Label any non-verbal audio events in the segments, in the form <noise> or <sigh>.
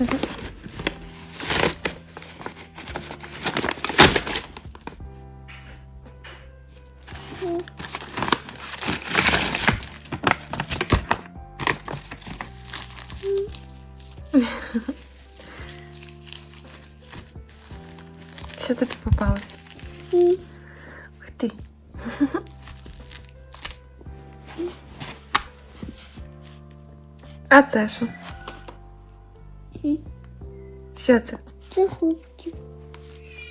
Що тобі попалось? Ух ти. А це що? Що це? Це.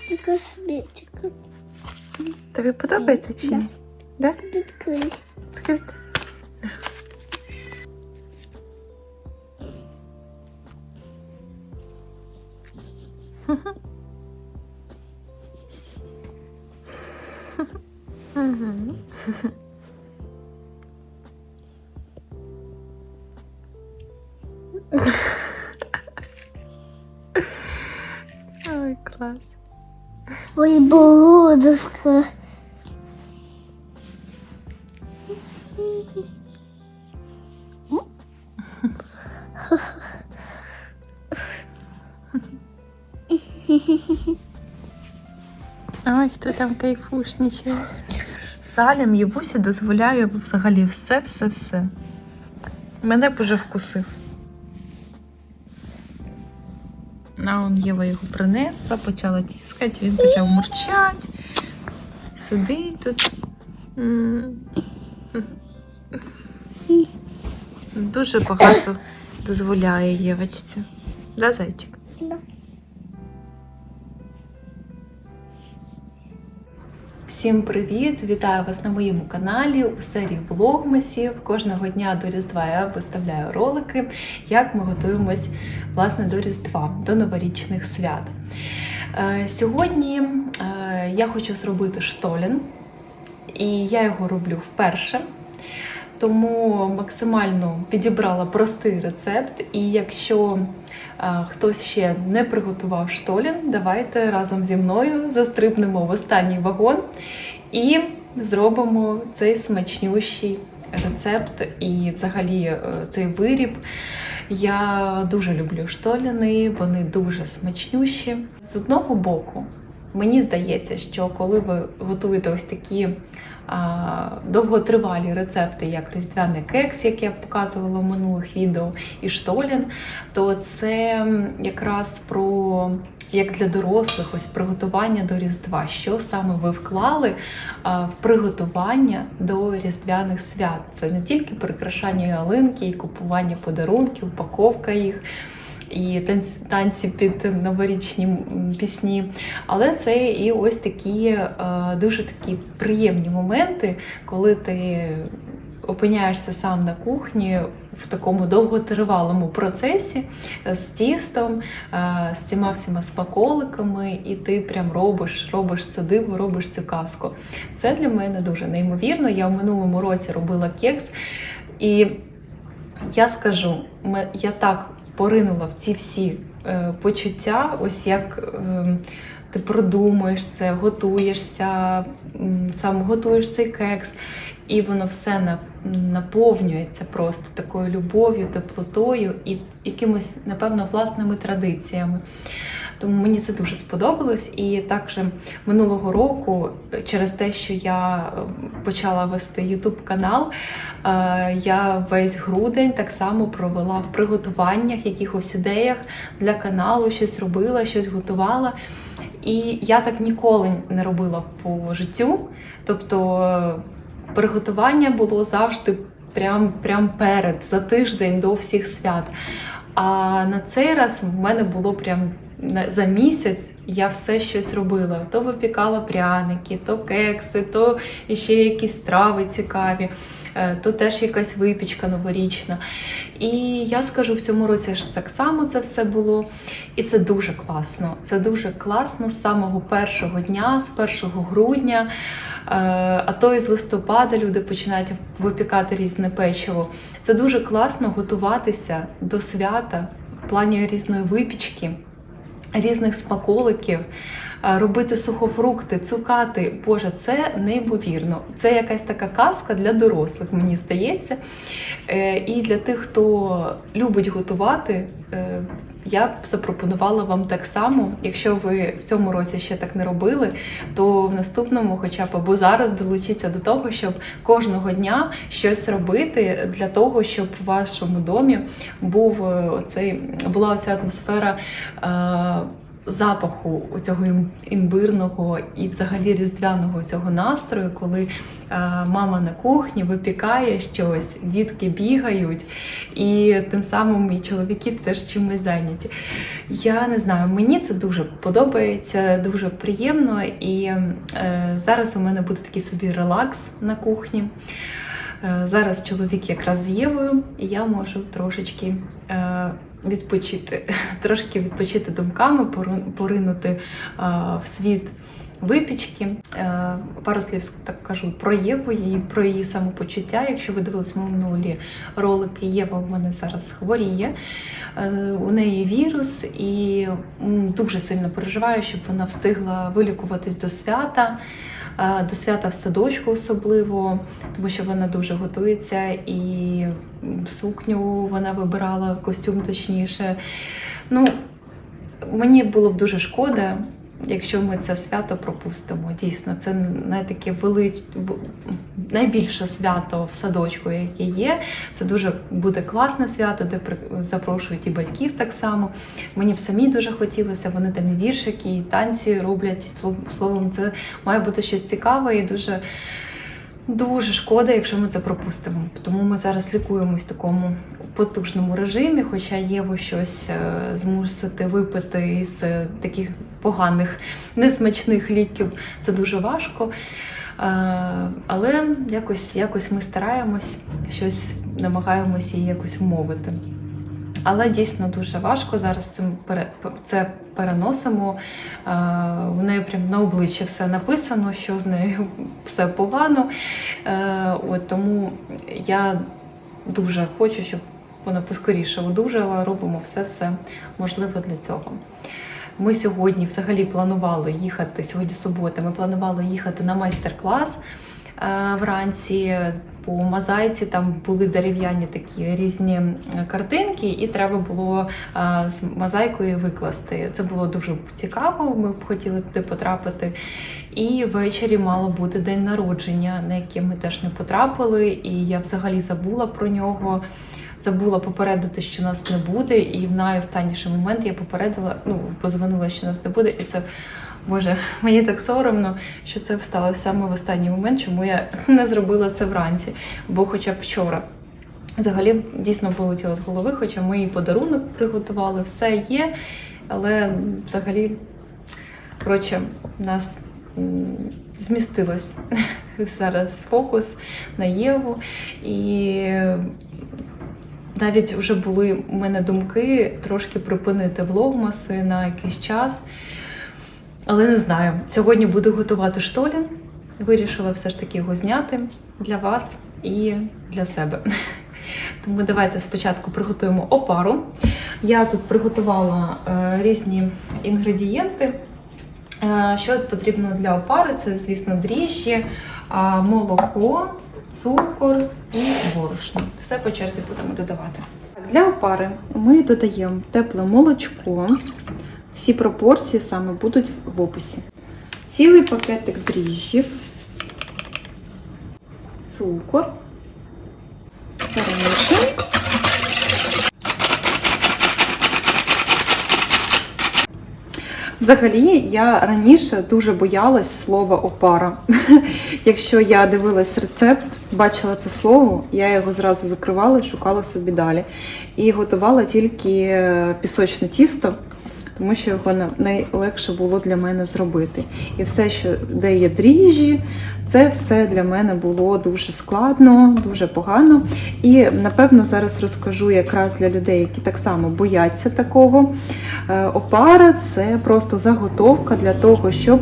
Така свічка. Тобі подобається чи ні? Да? Відкрий. Відкрити? Ой, клас. Ой, болодочка. Ой, хто там кайфушничає. Салям Євусі дозволяє взагалі все, все, все. Мене б уже вкусив. А он Єва його принесла, почала тіскати, він почав мурчати. Сидить тут. Дуже багато дозволяє Євочці. Да, зайчик? Всім привіт! Вітаю вас на моєму каналі у серії влогмасів. Кожного дня до Різдва я виставляю ролики, як ми готуємось власне до Різдва, до новорічних свят. Е, Сьогодні е, я хочу зробити штолін, і я його роблю вперше. Тому максимально підібрала простий рецепт. І якщо е, хтось ще не приготував штолін, давайте разом зі мною застрибнемо в останній вагон і зробимо цей смачнющий рецепт і взагалі е, цей виріб. Я дуже люблю штоліни, вони дуже смачнющі. З одного боку, мені здається, що коли ви готуєте ось такі довготривалі рецепти, як різдвяний кекс, як я показувала в минулих відео, і штолін, то це якраз про. Як для дорослих, ось приготування до Різдва. Що саме ви вклали а, в приготування до різдвяних свят? Це не тільки прикрашання ялинки і купування подарунків, упаковка їх, і танці, під новорічні пісні. Але це і ось такі е, дуже такі приємні моменти, коли ти опиняєшся сам на кухні в такому довготривалому процесі е, з тістом, е, з цими всіма смаколиками, і ти прям робиш, робиш це диво, робиш цю казку. Це для мене дуже неймовірно. Я в минулому році робила кекс, і я скажу, я так поринула в ці всі е, почуття, ось як е, ти продумуєш це, готуєшся, сам готуєш цей кекс, і воно все на, наповнюється просто такою любов'ю, теплотою і якимось, напевно, власними традиціями. Тому мені це дуже сподобалось. І також минулого року, е, через те, що я е, почала вести YouTube канал, е, я весь грудень так само провела в приготуваннях, якихось ідеях для каналу, щось робила, щось готувала. І я так ніколи не робила по життю. Тобто приготування було завжди прям, прям перед, за тиждень до всіх свят. А на цей раз в мене було прям за місяць я все щось робила. То випікала пряники, то кекси, то ще якісь страви цікаві, е, то теж якась випічка новорічна. І я скажу, в цьому році ж так само це все було. І це дуже класно. Це дуже класно з самого першого дня, з 1 грудня. Е, А то і з листопада люди починають випікати різне печиво. Це дуже класно готуватися до свята в плані різної випічки, різних смаколиків, е, робити сухофрукти, цукати. Боже, це неймовірно. Це якась така казка для дорослих, мені здається. Е, І для тих, хто любить готувати. Я б запропонувала вам так само. Якщо ви в цьому році ще так не робили, то в наступному, хоча б або зараз долучіться до того, щоб кожного дня щось робити для того, щоб в вашому домі був е, оцей була оця атмосфера. Е, запаху цього імбирного і взагалі різдвяного цього настрою, коли е, мама на кухні випікає щось, дітки бігають, і тим самим і чоловіки теж чимось зайняті. Я не знаю, мені це дуже подобається, дуже приємно. І е, зараз у мене буде такий собі релакс на кухні. Е, Зараз чоловік якраз з Євою, і я можу трошечки відпочити, трошки відпочити думками, поринути в світ випічки. Е, Пару слів так кажу про Єву і про її самопочуття. Якщо ви дивились минулі ролики, Єва в мене зараз хворіє. Е, У неї вірус, і дуже сильно переживаю, щоб вона встигла вилікуватись до свята. До свята в садочку особливо, тому що вона дуже готується і сукню вона вибирала, костюм точніше. Ну, мені було б дуже шкода, якщо ми це свято пропустимо. Дійсно, це найтаке велич... найбільше свято в садочку, яке є. Це дуже буде класне свято, де запрошують і батьків так само. Мені б самі дуже хотілося. Вони там і віршики, і танці роблять. Слов- Словом, це має бути щось цікаве і дуже. Дуже шкода, якщо ми це пропустимо. Тому ми зараз лікуємось в такому потужному режимі, хоча Єву щось е, змусити випити із е, таких поганих, несмачних ліків. Це дуже важко. Е, Але якось, якось ми стараємось, щось намагаємось її якось вмовити. Але дійсно дуже важко зараз цим це переносимо. Е, У неї прям на обличчі все написано, що з нею все погано. Е, От тому я дуже хочу, щоб вона поскоріше одужала. Робимо все все можливе для цього. Ми сьогодні взагалі планували їхати. Сьогодні субота. Ми планували їхати на майстер-клас е, вранці. По мозаїці там були дерев'яні такі різні картинки, і треба було е, з мозаїкою викласти. Це було дуже цікаво. Ми б хотіли туди потрапити. І ввечері мало бути день народження, на яке ми теж не потрапили. І я взагалі забула про нього. Забула попередити, що нас не буде, і в найостанніший момент я попередила, ну позвонила, що нас не буде, і це Боже, мені так соромно, що це сталося саме в останній момент, чому я <laughs> не зробила це вранці, бо хоча б вчора. Взагалі дійсно полетіло з голови, хоча ми і подарунок приготували, все є, але взагалі, коротше, нас змістилось <laughs> зараз фокус на Єву. І навіть вже були у мене думки трошки припинити влогмаси на якийсь час. Але не знаю. Сьогодні буду готувати штолін. Вирішила все ж таки його зняти для вас і для себе. <laughs> Тому давайте спочатку приготуємо опару. Я тут приготувала е, різні інгредієнти. Е, Що потрібно для опари? Це, звісно, дріжджі, е, молоко, цукор і борошно. Все по черзі будемо додавати. Для опари ми додаємо тепле молочко. Всі пропорції саме будуть в описі. Цілий пакетик дріжджів, цукор, перемішуємо. Взагалі, я раніше дуже боялась слова опара. <laughs> Якщо я дивилась рецепт, бачила це слово, я його зразу закривала і шукала собі далі. І готувала тільки пісочне тісто, тому що його найлегше було для мене зробити. І все, що де є дріжджі, це все для мене було дуже складно, дуже погано. І напевно зараз розкажу якраз для людей, які так само бояться такого. Е, Опара це просто заготовка для того, щоб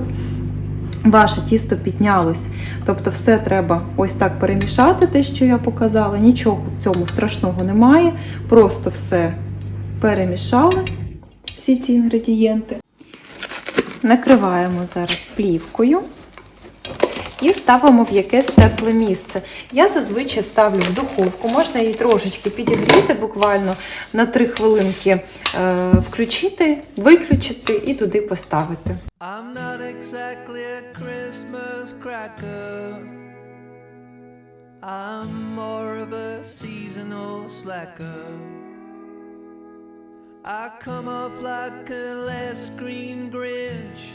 ваше тісто піднялось. Тобто, все треба ось так перемішати, те, що я показала. Нічого в цьому страшного немає. Просто все перемішали, всі ці інгредієнти. Накриваємо зараз плівкою. і ставимо в якесь тепле місце. Я зазвичай ставлю в духовку, можна її трошечки підігріти, буквально на 3 хвилинки е, включити, виключити і туди поставити. I'm not exactly a Christmas cracker. I'm more of a seasonal slacker. I come off like a less green Grinch.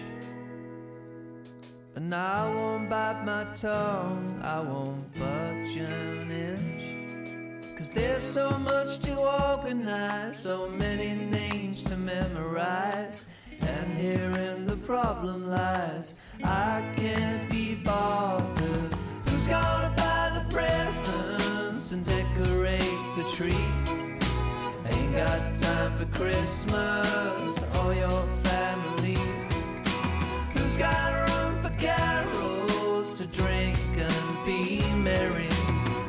And I won't bite my tongue, I won't budge an inch. Cause there's so much to organize, so many names to memorize. And herein the problem lies. I can't be bothered. Who's gonna buy the presents and decorate the tree? Ain't got time for Christmas or your family. Who's got room for carols to drink and be merry?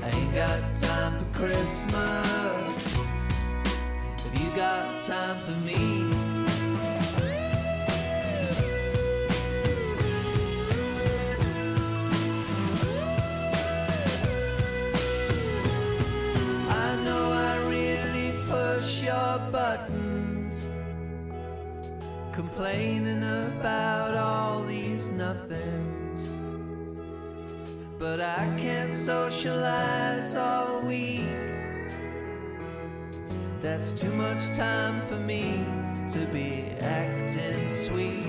Ain't got time for Christmas. Have you got time for me? Complaining about all these nothings. But I can't socialize all week. That's too much time for me to be acting sweet.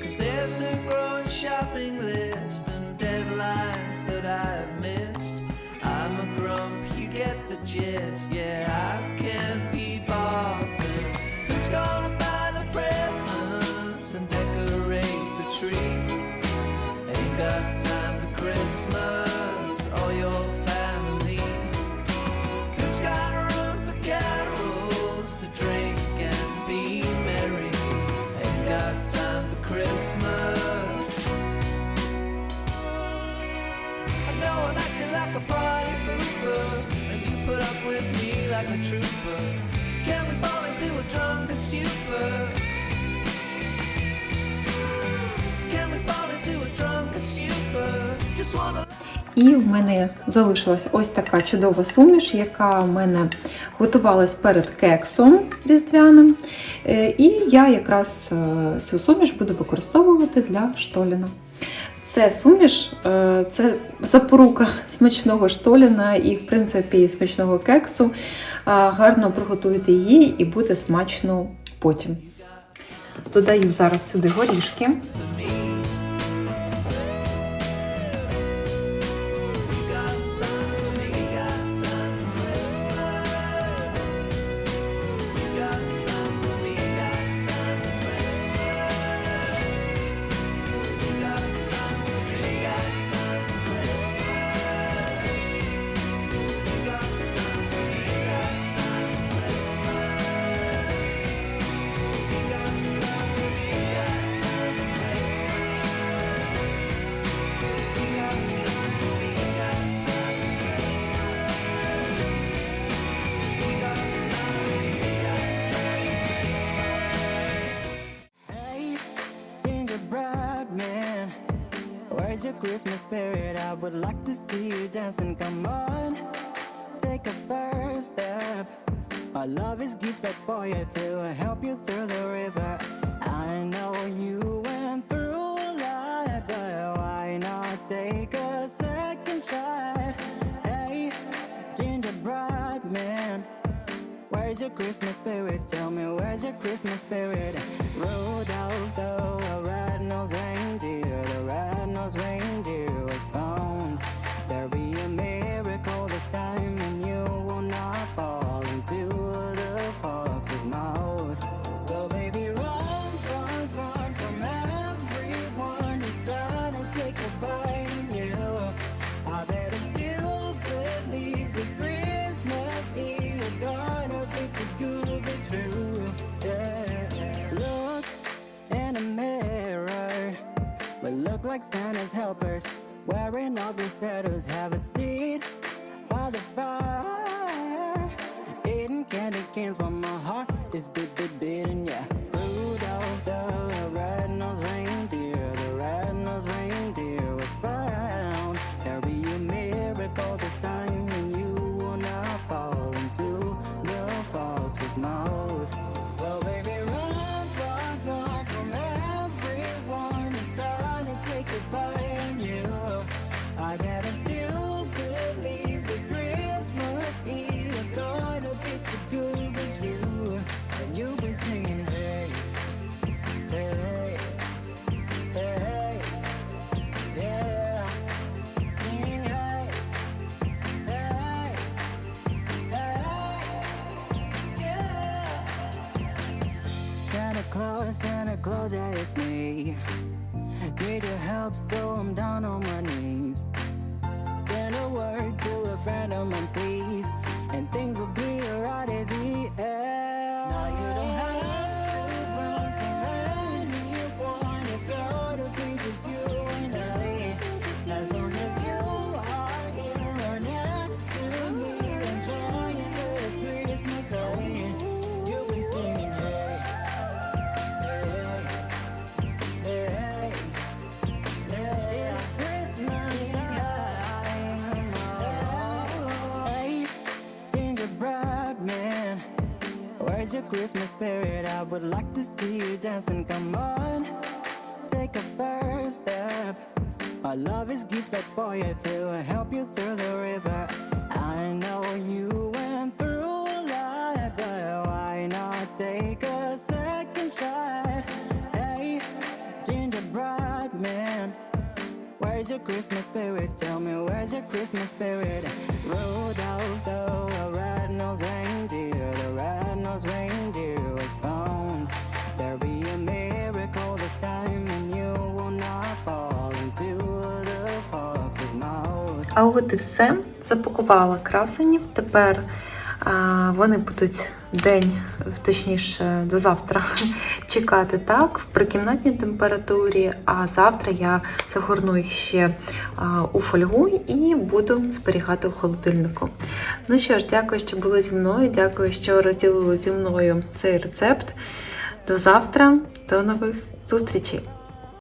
Cause there's a growing shopping list and deadlines that I've missed. I'm a grump, you get the gist. Yeah, I І в мене залишилась ось така чудова суміш, яка в мене готувалась перед кексом різдвяним. Е, І я якраз е, цю суміш буду використовувати для штоліна. Це суміш, е, це запорука <laughs> смачного штоліна і, в принципі, смачного кексу. Гарно приготуйте її і буде смачно потім. Додаю зараз сюди горішки. Where's your Christmas spirit? I would like to see you dancing. Come on, take a first step. My love is gifted for you to help you through the river. I know you went through a lot, but why not take a second shot? Hey, gingerbread man. Where's your Christmas spirit? Tell me, where's your Christmas spirit? Rudolph the red-nosed reindeer, like Santa's helpers, wearing ugly sweaters. Have a seat by the fire, eating candy canes while my heart is beat, beat, beating. Yeah, Rudolph the red-nosed reindeer, the red-nosed reindeer was. close, up, so I'm down on where's your Christmas spirit? I would like to see you dancing. Come on, take a first step. My love is gifted for you to help you through the river. I know you went through a lot, but why not take a second shot? Hey, gingerbread man. Where's your Christmas spirit? Tell me, where's your Christmas spirit? Rudolph, the red-nosed red-nosed reindeer was found. There'll be a miracle this time, and you will not fall into the fox's mouth. А от і все. Запакувала красенів. Тепер а, вони будуть день, точніше, до завтра <laughs> чекати так в прикімнатній температурі. А завтра я загорну їх ще у фольгу і буду зберігати в холодильнику. Ну що ж, дякую, що були зі мною. Дякую, що розділили зі мною цей рецепт. До завтра, до нових зустрічей!